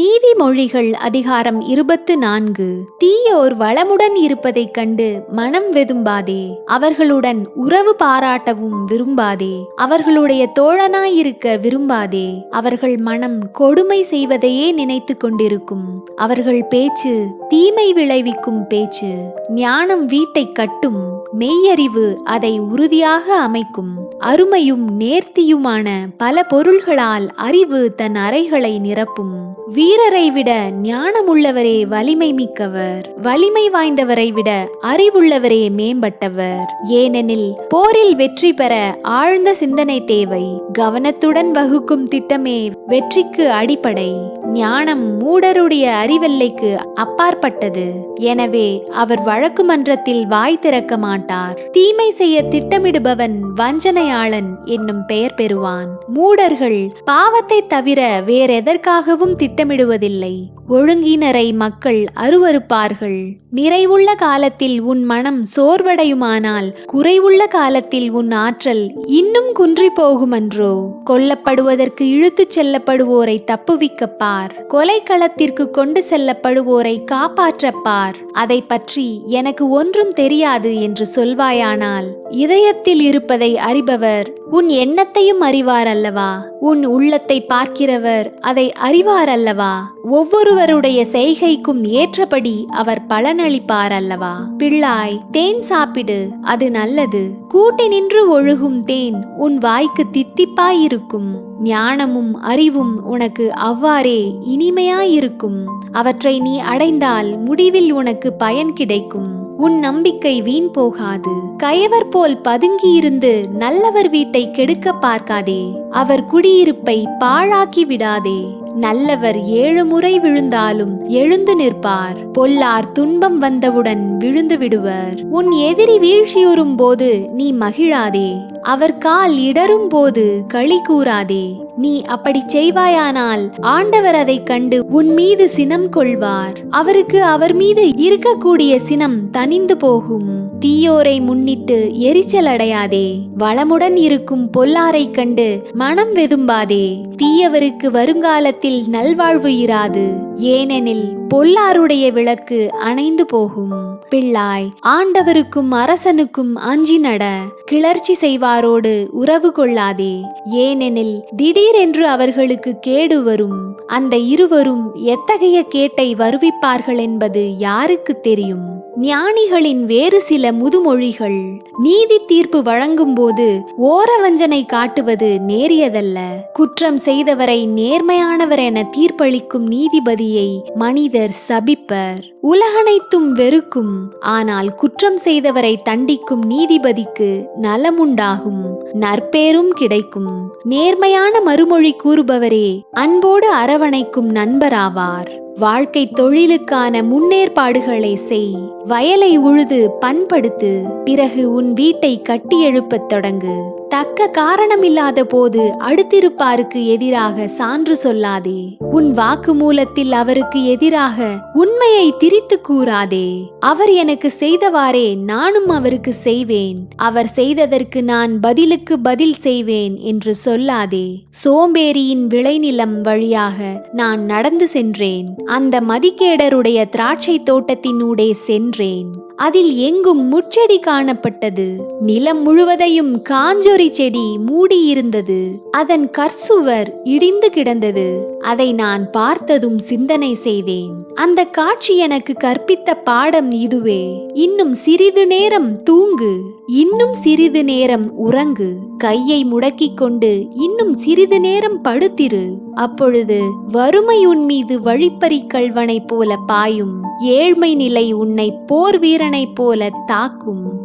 நீதிமொழிகள் அதிகாரம் இருபத்து நான்கு. தீயோர் வளமுடன் இருப்பதைக் கண்டு மனம் வெதும்பாதே. அவர்களுடன் உறவு பாராட்டவும் விரும்பாதே. அவர்களுடைய தோழனாயிருக்க விரும்பாதே. அவர்கள் மனம் கொடுமை செய்வதையே நினைத்து கொண்டிருக்கும். அவர்கள் பேச்சு தீமை விளைவிக்கும் பேச்சு. ஞானம் வீட்டை கட்டும் மெய்யறிவு அதை உறுதியாக அமைக்கும். அருமையும் நேர்த்தியுமான பல பொருள்களால் அறிவு தன் அறைகளை நிரப்பும். வீரரை விட ஞானமுள்ளவரே வலிமை மிக்கவர். வலிமை வாய்ந்தவரை விட அறிவுள்ளவரே மேம்பட்டவர். ஏனெனில் போரில் வெற்றி பெற ஆழ்ந்த சிந்தனை தேவை. கவனத்துடன் வகுக்கும் திட்டமே வெற்றிக்கு அடிப்படை. ஞானம் மூடருடைய அறிவெல்லைக்கு அப்பாற்பட்டது. எனவே அவர் வழக்கு மன்றத்தில் வாய் திறக்க மாட்டார். தீமை செய்ய திட்டமிடுபவன் வஞ்சனையாளன் என்னும் பெயர் பெறுவான். மூடர்கள் பாவத்தை தவிர வேறெதற்காகவும் திட்டமிடுவதில்லை. ஒழுங்கினரை மக்கள் அருவருப்பார்கள். நிறைவுள்ள காலத்தில் உன் மனம் சோர்வடையுமானால் குறைவுள்ள காலத்தில் உன் ஆற்றல் இன்னும் குன்றி போகுமன்றோ கொல்லப்படுவதற்கு இழுத்துச் செல்லப்படுவோரை தப்புவிக்கப்பார் பார் கொலைக்களத்திற்கு கொண்டு செல்லப்படுவோரை காப்பாற்றப் பார். அதை பற்றி எனக்கு ஒன்றும் தெரியாது என்று சொல்வாயானால் இதயத்தில் இருப்பதை அறிபவர். உன் எண்ணத்தையும் அறிவார் அல்லவா உன் உள்ளத்தை பார்க்கிறவர் அதை அறிவார் அல்லவா ஒவ்வொருவருடைய செய்கைக்கும் ஏற்றபடி அவர் பலனளிப்பார் அல்லவா பிள்ளாய் தேன் சாப்பிடு அது நல்லது. கூட்டி நின்று ஒழுகும் தேன் உன் வாய்க்கு தித்திப்பாயிருக்கும். ஞானமும் அறிவும் உனக்கு அவ்வாறே இனிமையாயிருக்கும். அவற்றை நீ அடைந்தால் முடிவில் உனக்கு பயன் கிடைக்கும். உன் நம்பிக்கை வீண் போகாது. கயவர் போல் பதுங்கியிருந்து நல்லவர் வீட்டை கெடுக்க பார்க்காதே. அவர் குடியிருப்பை பாழாக்கி விடாதே. நல்லவர் ஏழு முறை விழுந்தாலும் எழுந்து நிற்பார். பொல்லார் துன்பம் வந்தவுடன் விழுந்து விடுவர். உன் எதிரி வீழ்ச்சியுறும் போது நீ மகிழாதே. அவர் கால் இடரும் போது களி கூறாதே. நீ அப்படி செய்வாயானால் ஆண்டவர் அதை கண்டு உன் மீது சினம் கொள்வார். அவருக்கு அவர் மீது இருக்கக்கூடிய சினம் தனிந்து போகும். தீயோரை முன்னிட்டு எரிச்சல் அடையாதே. வளமுடன் இருக்கும் பொல்லாரை கண்டு மனம் வெதும்பாதே. தீயவருக்கு வருங்காலத்தில் நல்வாழ்வு இராது. ஏனெனில் பொல்லாருடைய விளக்கு அணைந்து போகும். பிள்ளாய் ஆண்டவருக்கும் அரசனுக்கும் அஞ்சி நட. கிளர்ச்சி செய்வாரோடு உறவு கொள்ளாதே. ஏனெனில் திடீரென்று அவர்களுக்கு கேடு வரும். அந்த இருவரும் எத்தகைய கேட்டை வருவிப்பார்கள் என்பது யாருக்கு தெரியும்? ஞானிகளின் வேறு சில முதுமொழிகள். நீதி தீர்ப்பு வழங்கும் போது ஓரவஞ்சனை காட்டுவது நேரியதல்ல. குற்றம் செய்தவரை நேர்மையானவர் என தீர்ப்பளிக்கும் நீதிபதியை மனிதர் சபிப்பர். உலகனைத்தும் வெறுக்கும் ஆனால் குற்றம் செய்தவரை தண்டிக்கும் நீதிபதிக்கு நலமுண்டாகும். நற்பேரும் கிடைக்கும். நேர்மையான மறுமொழி கூறுபவரே அன்போடு அரவணைக்கும் நண்பராவார். வாழ்க்கை தொழிலுக்கான முன்னேற்பாடுகளை செய். வயலை உழுது பண்படுத்து பிறகு உன் வீட்டை கட்டியெழுப்பத் தொடங்கு. தக்க காரணமில்லாத போது அடுத்திருப்பாருக்கு எதிராக சான்று சொல்லாதே. உன் வாக்கு மூலத்தில் அவருக்கு எதிராக உண்மையை திரித்து கூறாதே. அவர் எனக்கு செய்தவாறே நானும் அவருக்கு செய்வேன். அவர் செய்ததற்கு நான் பதிலுக்கு பதில் செய்வேன் என்று சொல்லாதே. சோம்பேறியின் விளைநிலம் வழியாக நான் நடந்து சென்றேன். அந்த மதிக்கேடருடைய திராட்சை தோட்டத்தினூடே சென்றேன். அதில் எங்கும் முச்செடி காணப்பட்டது. நிலம் முழுவதையும் காஞ்சொரி செடி மூடியிருந்தது. அதன் கற்சுவர் இடிந்து கிடந்தது. அதை நான் பார்த்ததும் சிந்தனை செய்தேன். அந்த காட்சி எனக்கு கற்பித்த பாடம் இதுவே. இன்னும் சிறிது நேரம் தூங்கு. இன்னும் சிறிது நேரம் உறங்கு. கையை முடக்கிக் கொண்டு இன்னும் சிறிது நேரம் படுத்திரு. அப்பொழுது வறுமை உன் மீது வழிப்பறி கல்வனைப் போல பாயும். ஏழ்மை நிலை உன்னை போர் வீரனைப் போல தாக்கும்.